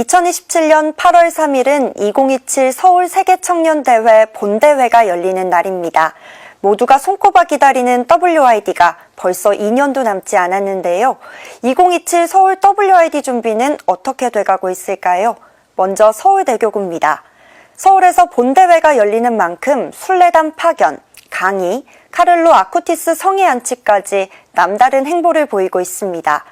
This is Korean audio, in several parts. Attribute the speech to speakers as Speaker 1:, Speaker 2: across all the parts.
Speaker 1: 2027년 8월 3일은 2027 서울 세계청년대회 본대회가 열리는 날입니다. 모두가 손꼽아 기다리는 WID가 벌써 2년도 남지 않았는데요. 2027 서울 WID 준비는 어떻게 돼가고 있을까요? 먼저 서울대교구입니다. 서울에서 본대회가 열리는 만큼 순례단 파견, 강의, 카를로 아쿠티스 성의 안치까지 남다른 행보를 보이고 있습니다.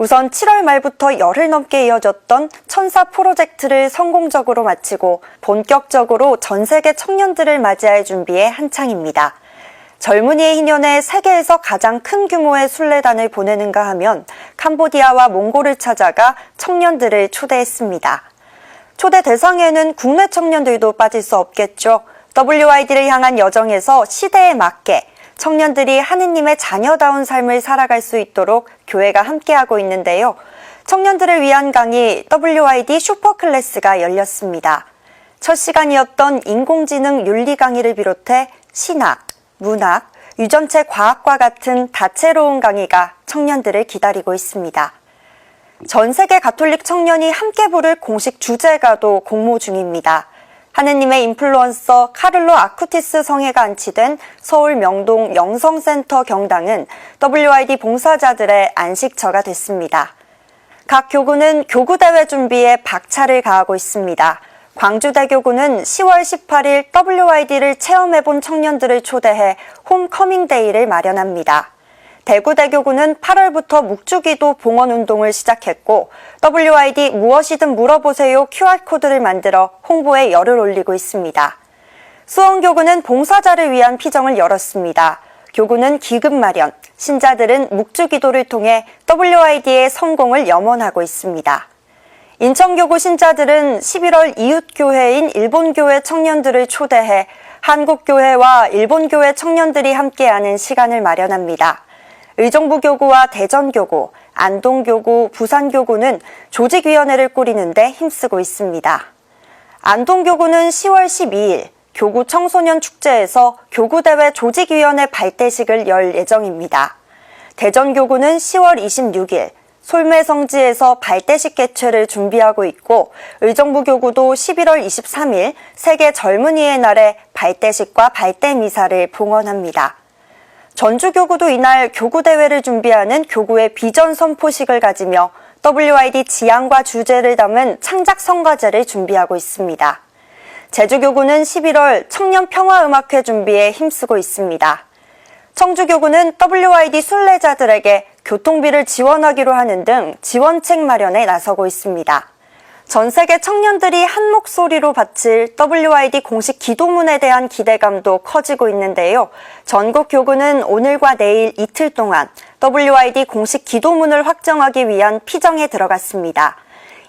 Speaker 1: 우선 7월 말부터 열흘 넘게 이어졌던 천사 프로젝트를 성공적으로 마치고 본격적으로 전 세계 청년들을 맞이할 준비에 한창입니다. 젊은이의 희년에 세계에서 가장 큰 규모의 순례단을 보내는가 하면 캄보디아와 몽골을 찾아가 청년들을 초대했습니다. 초대 대상에는 국내 청년들도 빠질 수 없겠죠. WID를 향한 여정에서 시대에 맞게 청년들이 하느님의 자녀다운 삶을 살아갈 수 있도록 교회가 함께하고 있는데요. 청년들을 위한 강의 WID 슈퍼클래스가 열렸습니다. 첫 시간이었던 인공지능 윤리 강의를 비롯해 신학, 문학, 유전체 과학과 같은 다채로운 강의가 청년들을 기다리고 있습니다. 전 세계 가톨릭 청년이 함께 부를 공식 주제가도 공모 중입니다. 하느님의 인플루언서 카를로 아쿠티스 성회가 안치된 서울 명동 영성센터 경당은 WID 봉사자들의 안식처가 됐습니다. 각 교구는 교구대회 준비에 박차를 가하고 있습니다. 광주대교구는 10월 18일 WID를 체험해본 청년들을 초대해 홈커밍데이를 마련합니다. 대구대교구는 8월부터 묵주기도 봉헌운동을 시작했고 WID 무엇이든 물어보세요 QR코드를 만들어 홍보에 열을 올리고 있습니다. 수원교구는 봉사자를 위한 피정을 열었습니다. 교구는 기금 마련, 신자들은 묵주기도를 통해 WID의 성공을 염원하고 있습니다. 인천교구 신자들은 11월 이웃교회인 일본교회 청년들을 초대해 한국교회와 일본교회 청년들이 함께하는 시간을 마련합니다. 의정부교구와 대전교구, 안동교구, 부산교구는 조직위원회를 꾸리는데 힘쓰고 있습니다. 안동교구는 10월 12일 교구 청소년 축제에서 교구대회 조직위원회 발대식을 열 예정입니다. 대전교구는 10월 26일 솔매성지에서 발대식 개최를 준비하고 있고 의정부교구도 11월 23일 세계 젊은이의 날에 발대식과 발대미사를 봉헌합니다. 전주교구도 이날 교구대회를 준비하는 교구의 비전 선포식을 가지며 WID 지향과 주제를 담은 창작 성가제를 준비하고 있습니다. 제주교구는 11월 청년평화음악회 준비에 힘쓰고 있습니다. 청주교구는 WID 순례자들에게 교통비를 지원하기로 하는 등 지원책 마련에 나서고 있습니다. 전 세계 청년들이 한 목소리로 바칠 WID 공식 기도문에 대한 기대감도 커지고 있는데요. 전국 교구는 오늘과 내일 이틀 동안 WID 공식 기도문을 확정하기 위한 피정에 들어갔습니다.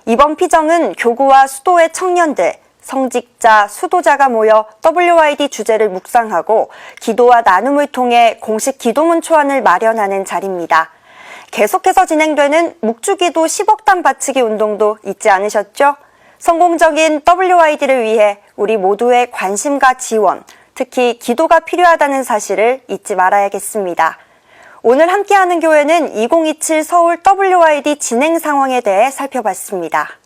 Speaker 1: 이번 피정은 교구와 수도의 청년들, 성직자, 수도자가 모여 WID 주제를 묵상하고 기도와 나눔을 통해 공식 기도문 초안을 마련하는 자리입니다. 계속해서 진행되는 묵주기도 10억 단 바치기 운동도 잊지 않으셨죠? 성공적인 WID를 위해 우리 모두의 관심과 지원, 특히 기도가 필요하다는 사실을 잊지 말아야겠습니다. 오늘 함께하는 교회는 2027 서울 WID 진행 상황에 대해 살펴봤습니다.